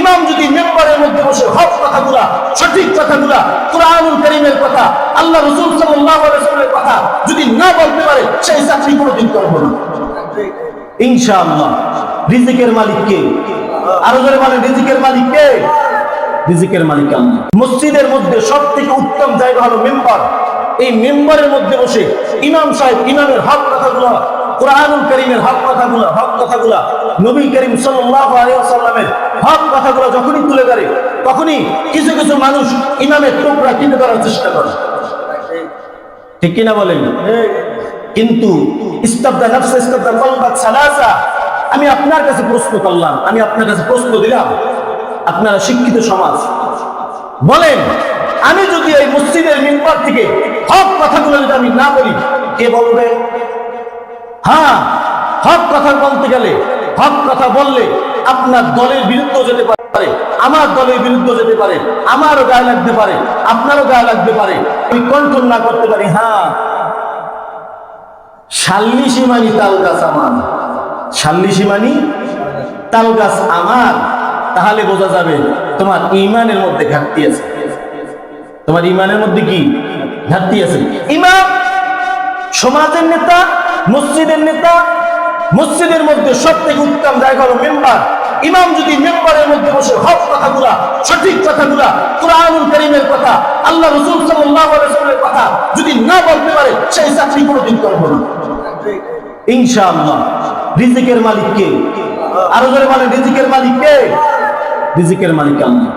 ইমাম যদি মেম্বারের মধ্যে বসে হক কথাগুলা, সঠিক কথাগুলা, কোরআনুল করিমের কথা, আল্লাহ রসুল ওয়াসাল্লামের কথা যদি না বলতে পারে, সেই চাকরি কোনোদিন করব না। ইনশাআল্লাহ। রিজিকের মালিক কে? আরও জোরে বলেন, রিজিকের মালিক কে? রিজিকের মালিক আল্লাহ। মসজিদের মধ্যে সব থেকে উত্তম জায়গা হলো মেম্বার। এই মেম্বারের মধ্যে বসে ইমাম সাহেব ইমামের হক কথাগুলো, কোরআনুল করিমের হক কথাগুলো হক কথাগুলো নবী করিম সাল্লাল্লাহু আলাইহি ওয়াসাল্লামের হক কথাগুলো যখনই তুলে ধরে, তখনই কিছু কিছু মানুষ ইমামের টুকরা কিনে ধরার চেষ্টা করে। ঠিক কিনা বলেন? কিন্তু আমি আপনার কাছে প্রশ্ন করলাম, আমি আপনার কাছে প্রশ্ন দিলাম। আপনারা শিক্ষিত সমাজ, বলেন, আমি যদি এই মসজিদের মিম্বার থেকে হক কথাগুলো যদি আমি না বলি, কে বলবে? হ্যাঁ হক কথা বলতে গেলে হক কথা বললে আপনার দলের বিরুদ্ধে যেতে পারে, আমার দলের বিরুদ্ধে যেতে পারে, আমারও গায়ে লাগতে পারে, আপনারও গায়ে লাগতে পারে, আমি কন্ট্রোল না করতে পারি হ্যাঁ। শাল্লিশি মানি তাল গাছ আমার শাল্লিশি মানি তাল গাছ আমার, তাহলে বোঝা যাবে তোমার ইমানের মধ্যে ঘাটতি আছে। তোমার ইমানের মধ্যে কি ঘাটতি আছে? ইমাম, সমাজের নেতা, মসজিদের নেতা মসজিদের মধ্যে সব থেকে উত্তম জায়গা হলো মেম্বার। ইমাম যদি মেম্বারের মধ্যে বসে হক কথাগুলা, সঠিক কথাগুলা, কোরআনুল করিমের কথা, আল্লাহ রসুল আলাইহি কথা যদি না বলতে পারে, সেই চাকরি কোনোদিন করব না। ইনশাআল্লাহ। রিজিকের মালিক আরও জোরে বলেন, রিজিকের মালিক কে? রিজিকের মালিক আল্লাহ।